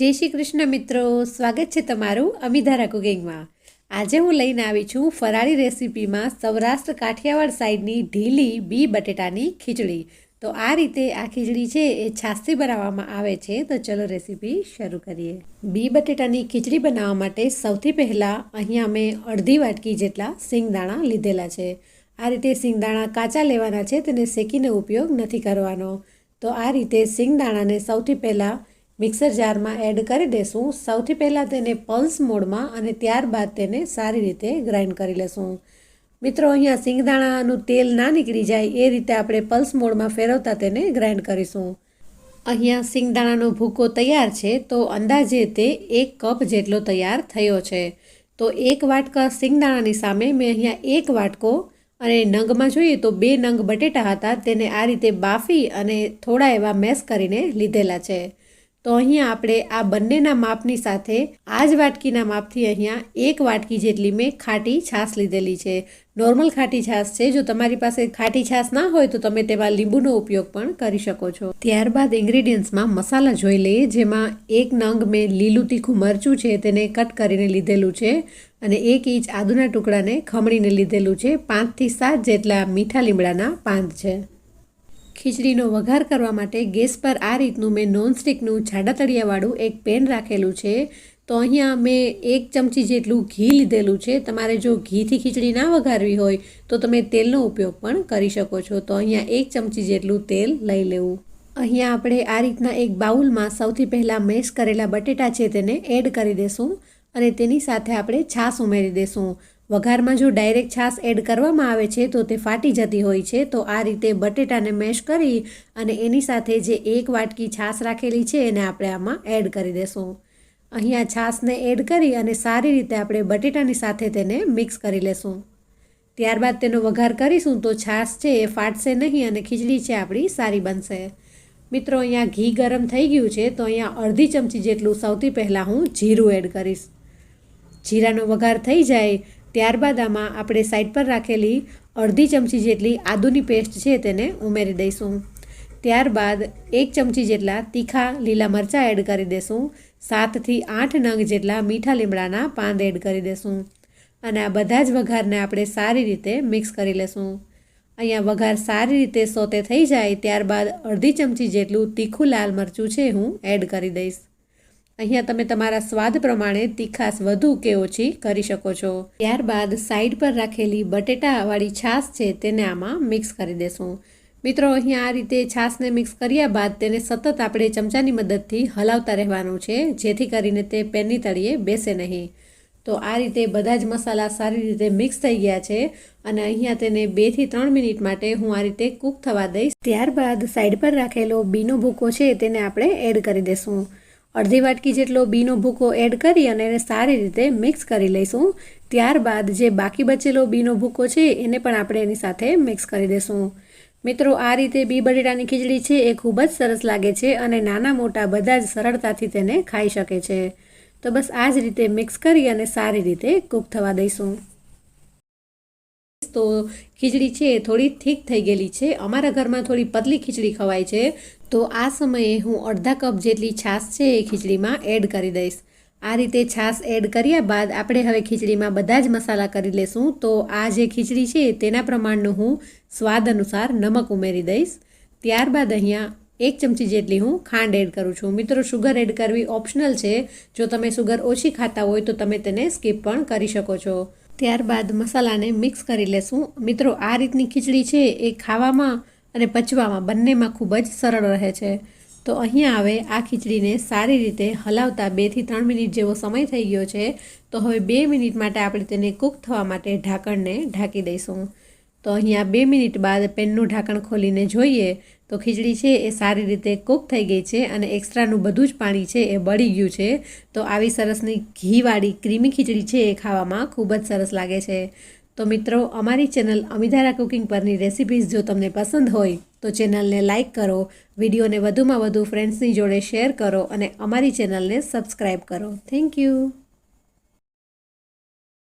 જય શ્રી કૃષ્ણ મિત્રો, સ્વાગત છે તમારું અમિધારા કુકિંગમાં. આજે હું લઈને આવી છું ફરાળી રેસીપીમાં સૌરાષ્ટ્ર કાઠિયાવાડ સાઈડની ઢીલી બી બટેટાની ખીચડી. તો આ રીતે આ ખીચડી છે એ છાસથી બનાવવામાં આવે છે, તો ચલો રેસીપી શરૂ કરીએ. બી બટેટાની ખીચડી બનાવવા માટે સૌથી પહેલાં અહીંયા મેં અડધી વાટકી જેટલા સિંગદાણા લીધેલા છે. આ રીતે સિંગદાણા કાચા લેવાના છે, તેને શેકીને ઉપયોગ નથી કરવાનો. તો આ રીતે સિંગદાણાને સૌથી પહેલાં મિક્સર જારમાં એડ કરી દેશું. સૌથી પહેલાં તેને પલ્સ મોડમાં અને ત્યારબાદ તેને સારી રીતે ગ્રાઇન્ડ કરી લેશું. મિત્રો, અહીંયા સિંગદાણાનું તેલ ના નીકળી જાય એ રીતે આપણે પલ્સ મોડમાં ફેરવતા તેને ગ્રાઇન્ડ કરીશું. અહીંયા સિંગદાણાનો ભૂકો તૈયાર છે, તો અંદાજે તે એક કપ જેટલો તૈયાર થયો છે. તો એક વાટકા સિંગદાણાની સામે મેં અહીંયા એક વાટકો અને નંગમાં જોઈએ તો બે નંગ બટેટા હતા, તેને આ રીતે બાફી અને થોડા એવા મેસ કરીને લીધેલા છે. તો અહીંયા આપણે આ બંનેના માપની સાથે આ જ વાટકીના માપથી અહીંયા એક વાટકી જેટલી મેં ખાટી છાશ લીધેલી છે. નોર્મલ ખાટી છાશ છે. જો તમારી પાસે ખાટી છાશ ના હોય તો તમે તેમાં લીંબુનો ઉપયોગ પણ કરી શકો છો. ત્યારબાદ ઇન્ગ્રીડિયન્ટ્સમાં મસાલા જોઈ લઈએ, જેમાં એક નંગ મેં લીલું તીખું મરચું છે, તેને કટ કરીને લીધેલું છે અને એક ઇંચ આદુના ટુકડાને ખમણીને લીધેલું છે. પાંચથી સાત જેટલા મીઠા લીમડાના પાંદ છે. ખીચડીનો વઘાર કરવા માટે ગેસ પર આ રીતનું મેં નોનસ્ટિકનું જાડા તળિયાવાળું એક પેન રાખેલું છે. તો અહીંયા મેં એક ચમચી જેટલું ઘી લીધેલું છે. તમારે જો ઘીથી ખીચડી ના વઘારવી હોય, તો તમે તેલનો ઉપયોગ પણ કરી શકો છો. તો અહીંયા એક ચમચી જેટલું તેલ લઈ લેવું. અહીંયા આપણે આ રીતના એક બાઉલમાં સૌથી પહેલાં મેશ કરેલા બટેટા છે તેને એડ કરી દેશું અને તેની સાથે આપણે છાશ ઉમેરી દેશું. વઘારમાં જો ડાયરેક્ટ છાશ એડ કરવામાં આવે છે તો તે ફાટી જતી હોય છે, તો આ રીતે બટેટાને મેશ કરી અને એની સાથે જે એક વાટકી છાશ રાખેલી છે એને આપણે આમાં એડ કરી દેશું. અહીંયા છાશને એડ કરી અને સારી રીતે આપણે બટેટાની સાથે તેને મિક્સ કરી લેશું. ત્યારબાદ તેનો વઘાર કરીશું તો છાશ છે એ ફાટશે નહીં અને ખીચડી છે આપણી સારી બનશે. મિત્રો, અહીંયા ઘી ગરમ થઈ ગયું છે, તો અહીંયા અડધી ચમચી જેટલું સૌથી પહેલાં હું જીરું એડ કરીશ. જીરાનો વઘાર થઈ જાય ત્યારબાદ આમાં આપણે સાઈડ પર રાખેલી અડધી ચમચી જેટલી આદુની પેસ્ટ છે તેને ઉમેરી દઈશું. ત્યારબાદ એક ચમચી જેટલા તીખા લીલા મરચાં એડ કરી દઈશું સાતથી આઠ નંગ જેટલા મીઠા લીમડાના પાંદ એડ કરી દઈશું અને આ બધા જ વઘારને આપણે સારી રીતે મિક્સ કરી લેશું. અહીંયા વઘાર સારી રીતે સોતે થઈ જાય ત્યારબાદ અડધી ચમચી જેટલું તીખું લાલ મરચું છે હું એડ કરી દઈશ. અહીંયા તમે તમારા સ્વાદ પ્રમાણે તીખાશ વધુ કે ઓછી કરી શકો છો. ત્યારબાદ સાઈડ પર રાખેલી બટેટાવાળી છાશ છે તેને આમાં મિક્સ કરી દેશું. મિત્રો, અહીંયા આ રીતે છાશને મિક્સ કર્યા બાદ તેને સતત આપણે ચમચાની મદદથી હલાવતા રહેવાનું છે, જેથી કરીને તે પેનની તળીએ બેસે નહીં. તો આ રીતે બધા જ મસાલા સારી રીતે મિક્સ થઈ ગયા છે અને અહીંયા તેને બેથી ત્રણ મિનિટ માટે હું આ રીતે કૂક થવા દઈશ. ત્યારબાદ સાઈડ પર રાખેલો બીનો ભૂકો છે તેને આપણે એડ કરી દઈશું અડધી વાટકી જેટલો બીનો ભૂકો એડ કરી અને એને સારી રીતે મિક્સ કરી લઈશું. ત્યારબાદ જે બાકી બચેલો બીનો ભૂકો છે, એને પણ આપણે એની સાથે મિક્સ કરી દઈશું મિત્રો, આ રીતે બી બટેટાની ખીચડી છે એ ખૂબ જ સરસ લાગે છે અને નાના મોટા બધા જ સરળતાથી તેને ખાઈ શકે છે. તો બસ આ જ રીતે મિક્સ કરી અને સારી રીતે કૂક થવા દઈશું. તો ખીચડી છે એ થોડી ઠીક થઈ ગયેલી છે. અમારા ઘરમાં થોડી પતલી ખીચડી ખવાય છે. તો આ સમયે હું અડધા કપ જેટલી છાશ છે એ ખીચડીમાં એડ કરી દઈશ. આ રીતે છાશ એડ કર્યા બાદ આપણે હવે ખીચડીમાં બધા જ મસાલા કરી લેશું. તો આ જે ખીચડી છે તેના પ્રમાણનું હું સ્વાદ અનુસાર નમક ઉમેરી દઈશ. ત્યારબાદ અહીંયા એક ચમચી જેટલી હું ખાંડ એડ કરું છું. મિત્રો શુગર એડ કરવી ઓપ્શનલ છે. જો તમે શુગર ઓછી ખાતા હોય તો તમે તેને સ્કીપ પણ કરી શકો છો. ત્યારબાદ મસાલાને મિક્સ કરી લેશું. મિત્રો, આ રીતની ખીચડી છે એ ખાવામાં અને પચવામાં બંનેમાં ખૂબ જ સરળ રહે છે. તો અહીંયા હવે આ ખીચડીને સારી રીતે હલાવતા બેથી ત્રણ મિનિટ જેવો સમય થઈ ગયો છે. તો હવે બે મિનિટ માટે આપણે તેને કૂક થવા માટે ઢાંકણને ઢાંકી દઈશું. તો અહીંયા બે મિનિટ બાદ પેનનું ઢાંકણ ખોલીને જોઈએ તો ખીચડી છે એ સારી રીતે કૂક થઈ ગઈ છે અને એક્સ્ટ્રાનું બધું જ પાણી છે એ બળી ગયું છે. તો આવી સરસની ઘીવાળી ક્રીમી ખીચડી છે એ ખાવામાં ખૂબ જ સરસ લાગે છે. તો મિત્રો, અમારી ચેનલ અમિધારા કુકિંગ પરની રેસિપીઝ જો તમને પસંદ હોય તો ચેનલને લાઇક કરો, વિડીયોને વધુમાં વધુ ફ્રેન્ડ્સની જોડે શેર કરો અને અમારી ચેનલને સબસ્ક્રાઈબ કરો. Thank you.